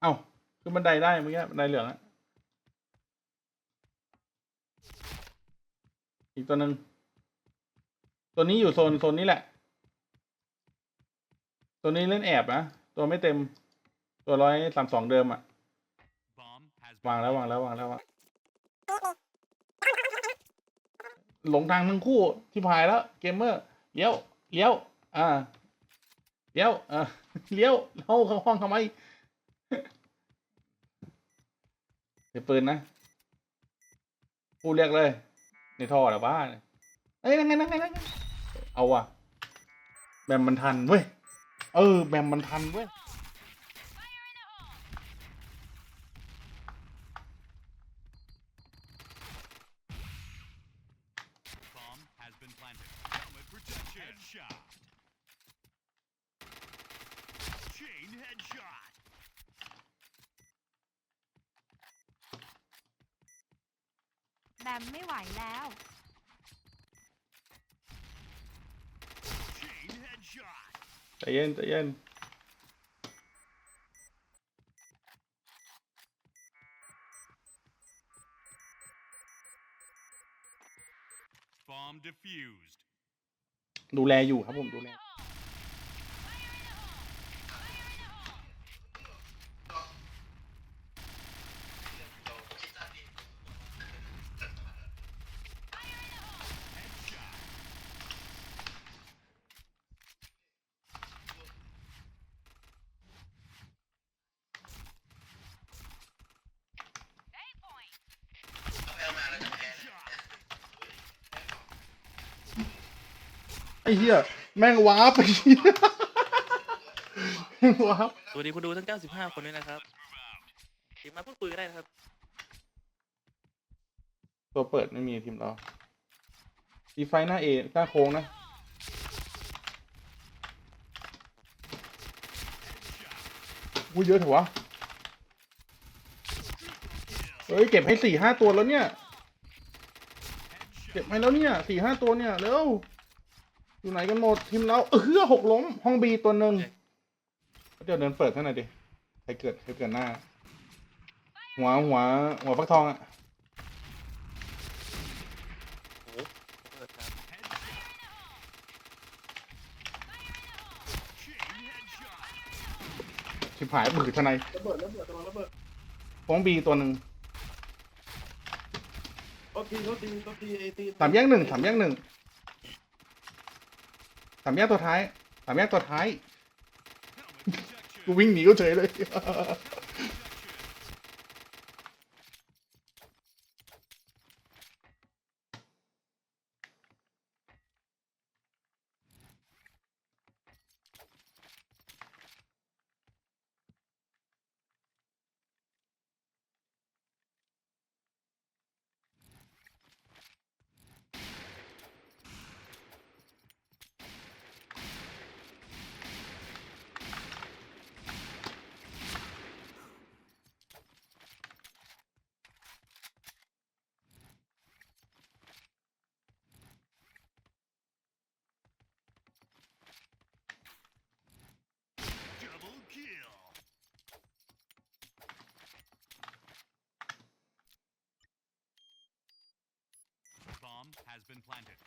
เอ้าขึ้นบันไดได้เมื่อกี้บันไดเหลืองอะอีกตัวหนึ่งตัวนี้อยู่โซนโซนนี้แหละ ตัวนี้เล่นแอบนะ ตัวไม่เต็ม ตัวร้อยสามสองเดิมอะวางแล้ววางแล้ววางแล้ววางหลงทางทั้งคู่ที่พายแล้ว เกมเมอร์เลี้ยวเลี้ยว อ่าเลี้ยวอ่าเลี้ยวเข้าเข้าห้องทำไม เดี๋ยวปืนนะพูดเรียกเลย ในท่อหรือบ้าเอ้ยนั่งไงนั่งไงนั่งเอาว่ะแบมมันทันเว้ย เออ แบมมันทันเว้ย Chain headshot. แบมไม่ไหวแล้ว Chain headshot. ใจเย็นใจเย็น Bomb defused. ดูแลอยู่ครับผมดูแล ไอ้เหี้ยแม่งวาร์ปไอ้เหี้ยแม่งวาร์ปสวัสดีคุณดูทั้ง 95 คนด้วยนะครับทีมมาพูดคุยกันได้นะครับ ตัวเปิดไม่มีทีมเราดีไฟหน้าเอหน้าโค้งนะอุ้ยเยอะเถอะวะ เฮ้ย เก็บให้สี่ห้าตัวแล้วเนี่ย เก็บให้แล้วเนี่ยสี่ห้าตัวเนี่ย เร็ว อยู่ไหนกันหมดทีมเราเออหกล้มห้องบีตัวหนึ่งเดี๋ยวเดินเปิดให้หน่อยดิใครเกิดใครเกิดหน้า หัวหัวหัวฟักทองอะโอ้โหเปิดครับ Chain headshot. ชิบหายมือทนายระเบิดระเบิดระเบิดระเบิดฟ้องบีตัวหนึ่งโทษทีโทษทีโทษทีไอทีสามแยกหนึ่งสามแยกหนึ่ง สามแยกตัวท้ายสามแยกตัวท้าย กูวิ่งหนีก็เฉยเลย has been planted.